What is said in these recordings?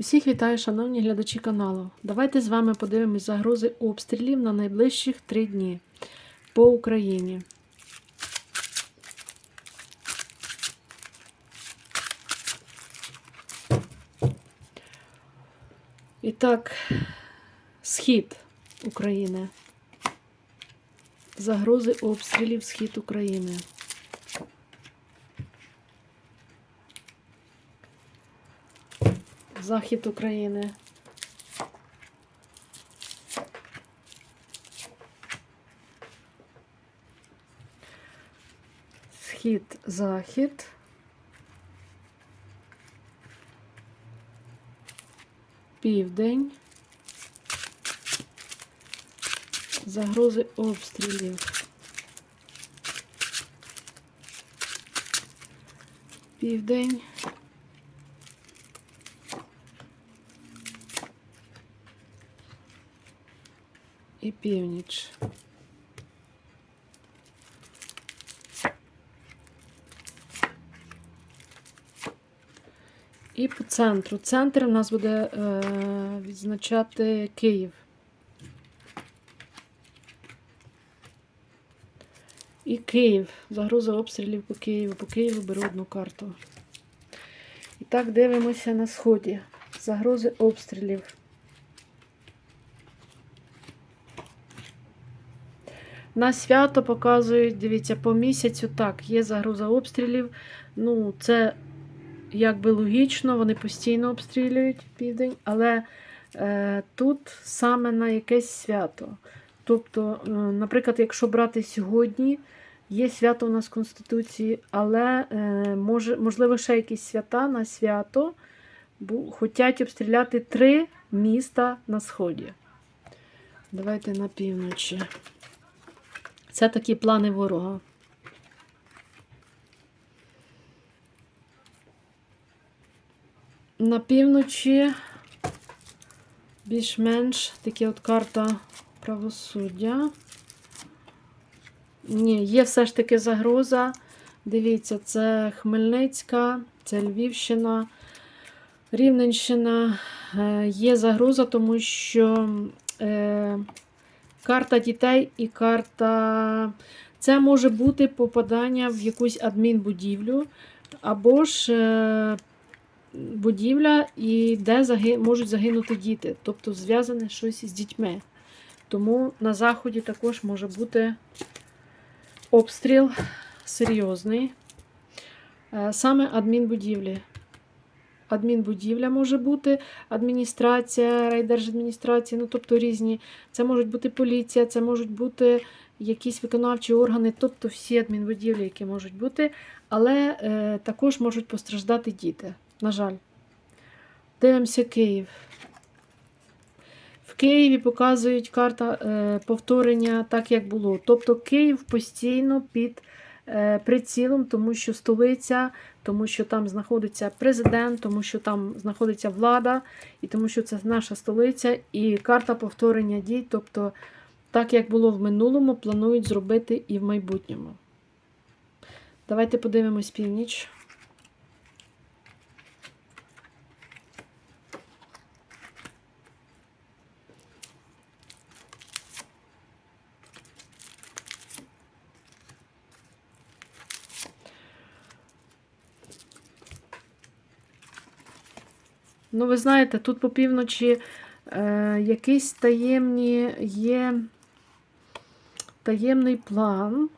Усіх вітаю, шановні глядачі каналу. Давайте з вами подивимось загрози обстрілів на найближчих три дні по Україні. І так, схід України. Загрози обстрілів схід України. Захід України. Схід, захід. Південь. Загрози обстрілів. Південь. І північ. І по центру. Центр у нас буде е, відзначати Київ. І Київ. Загроза обстрілів по Києву. По Києву беру одну карту. І так дивимося на сході. Загрози обстрілів. На свято показують, дивіться, по місяцю так, є загроза обстрілів. Ну, це якби логічно, вони постійно обстрілюють південь, але е, тут саме на якесь свято. Тобто, е, наприклад, якщо брати сьогодні, є свято у нас в Конституції, але е, може, можливо ще якісь свята на свято бу, хочуть обстріляти три міста на сході. Давайте на півночі. Це такі плани ворога. На півночі більш-менш такі от карта правосуддя. Ні, є все ж таки загроза. Дивіться, це Хмельницька, це Львівщина, Рівненщина. Е, Є загроза, тому що. Карта дітей і карта. Це може бути попадання в якусь адмінбудівлю, або ж е, будівля, і де заги... можуть загинути діти, тобто зв'язане щось з дітьми. Тому на заході також може бути обстріл серйозний. Е, Саме адмінбудівлі. Адмінбудівля може бути, адміністрація, райдержадміністрація, ну тобто різні. Це можуть бути поліція, це можуть бути якісь виконавчі органи, тобто всі адмінбудівлі, які можуть бути, але е, також можуть постраждати діти. На жаль. Дивимося Київ. В Києві показують карта е, повторення так, як було. Тобто Київ постійно під прицілом, тому що столиця, тому що там знаходиться президент, тому що там знаходиться влада, і тому що це наша столиця, і карта повторення дій. Тобто, так як було в минулому, планують зробити і в майбутньому. Давайте подивимось північ. Ну, ви знаєте, тут по півночі е, якийсь таємні є таємний план.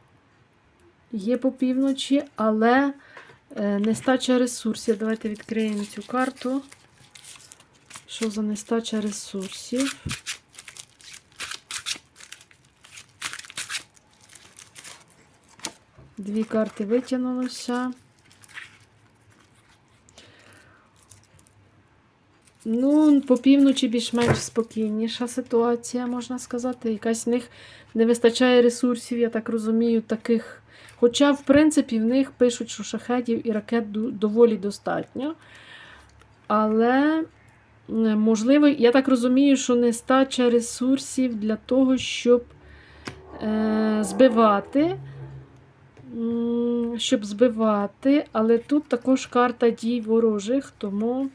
Є по півночі, але е, нестача ресурсів. Давайте відкриємо цю карту. Що за нестача ресурсів? Дві карти витягнулося. Ну, по півночі більш-менш спокійніша ситуація, можна сказати. Якась в них не вистачає ресурсів, я так розумію, таких. Хоча, в принципі, в них пишуть, що шахетів і ракет доволі достатньо. Але, можливо, я так розумію, що нестача ресурсів для того, щоб е, збивати. Щоб збивати, але тут також карта дій ворожих, тому.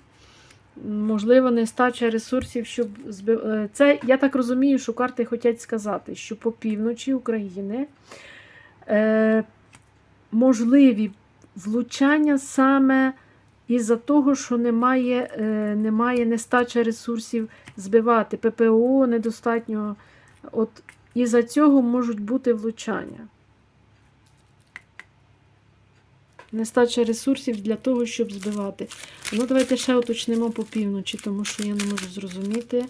Можливо, нестача ресурсів, щоб е, Це, я так розумію, що карти хочуть сказати, що по півночі України е, можливі влучання саме із-за того, що немає, е, немає нестача ресурсів збивати. ППО недостатньо. От із-за цього можуть бути влучання. Нестача ресурсів для того, щоб збивати. Ну, давайте ще уточнимо по півночі, тому що я не можу зрозуміти.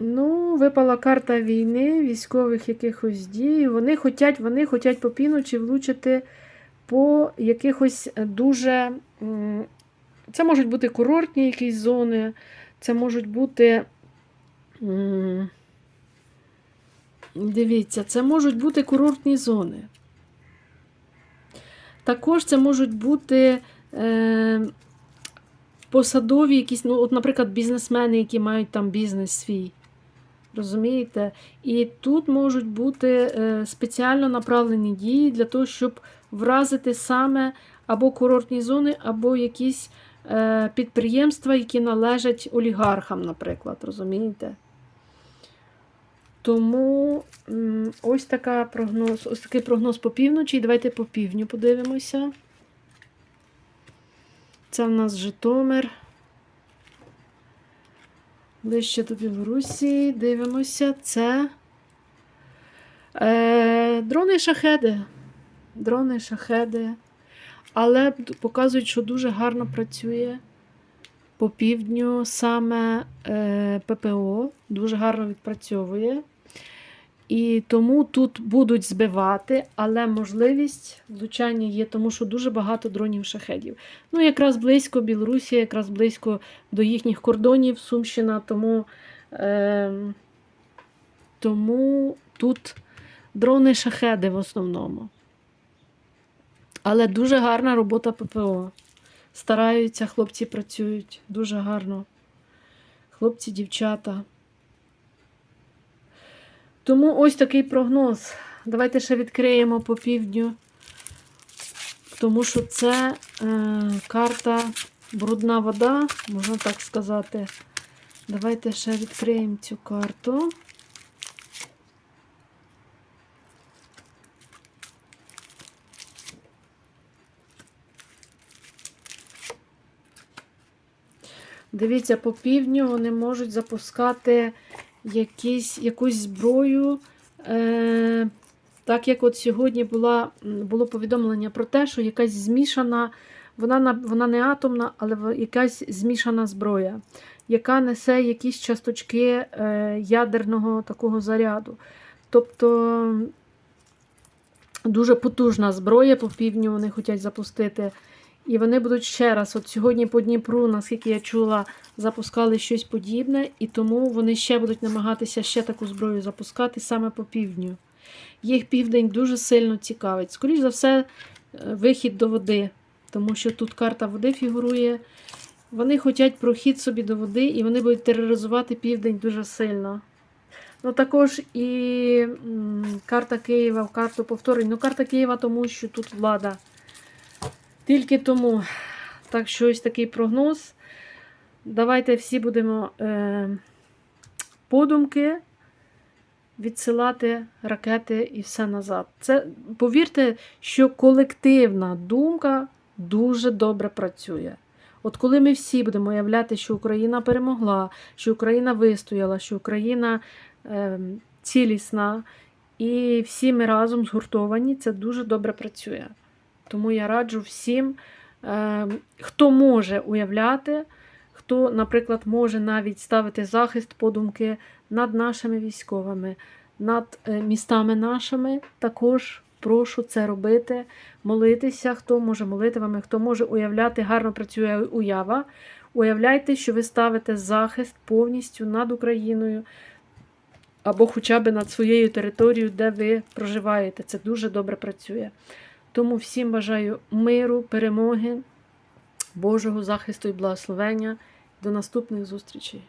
Ну, випала карта війни, військових якихось дій. Вони хотять, вони хотять по півночі влучити по якихось дуже. Це можуть бути курортні якісь зони, це можуть бути. Дивіться, це можуть бути курортні зони. Також це можуть бути е, посадові якісь, ну, от, наприклад, бізнесмени, які мають там бізнес свій. Розумієте? І тут можуть бути е, спеціально направлені дії для того, щоб вразити саме або курортні зони, або якісь підприємства, які належать олігархам, наприклад. Розумієте? Тому ось, така прогноз, ось такий прогноз по півночі. Давайте по півдню подивимося. Це в нас Житомир. Ближче до Білорусі. Дивимося. Це е, дрони шахеди. Але показують, що дуже гарно працює по півдню саме е, ППО. Дуже гарно відпрацьовує. І тому тут будуть збивати, але можливість влучання є, тому що дуже багато дронів шахедів. Ну, якраз близько Білорусі, якраз близько до їхніх кордонів Сумщина, тому, е, тому тут дрони шахеди в основному. Але дуже гарна робота ППО. Стараються, хлопці працюють дуже гарно. Хлопці, дівчата. Тому ось такий прогноз. Давайте ще відкриємо по півдню, тому що це е, карта брудна вода, можна так сказати. Давайте ще відкриємо цю карту. Дивіться, по півдню вони можуть запускати якісь, якусь зброю. Е, так як от сьогодні була, було повідомлення про те, що якась змішана, вона, вона не атомна, але якась змішана зброя, яка несе якісь часточки е, ядерного такого заряду. Тобто дуже потужна зброя по півдню вони хочуть запустити. І вони будуть ще раз, от сьогодні по Дніпру, наскільки я чула, запускали щось подібне, і тому вони ще будуть намагатися ще таку зброю запускати саме по півдню. Їх південь дуже сильно цікавить. Скоріше за все, е, вихід до води, тому що тут карта води фігурує. Вони хочуть прохід собі до води, і вони будуть тероризувати південь дуже сильно. Ну, також і карта Києва в карту повторень. Ну, карта Києва, тому що тут влада. Тільки тому. Так що ось такий прогноз. Давайте всі будемо е, подумки відсилати ракети і все назад. Це повірте, що колективна думка дуже добре працює. От коли ми всі будемо уявляти, що Україна перемогла, що Україна вистояла, що Україна е, цілісна, і всі ми разом згуртовані, це дуже добре працює. Тому я раджу всім, е, хто може уявляти, хто, наприклад, може навіть ставити захист подумки над нашими військовими, над е, містами нашими, також прошу це робити, молитися, хто може молитвами, хто може уявляти, гарно працює уява. Уявляйте, що ви ставите захист повністю над Україною або хоча б над своєю територією, де ви проживаєте. Це дуже добре працює. Тому всім бажаю миру, перемоги, Божого захисту і благословення. До наступних зустрічей!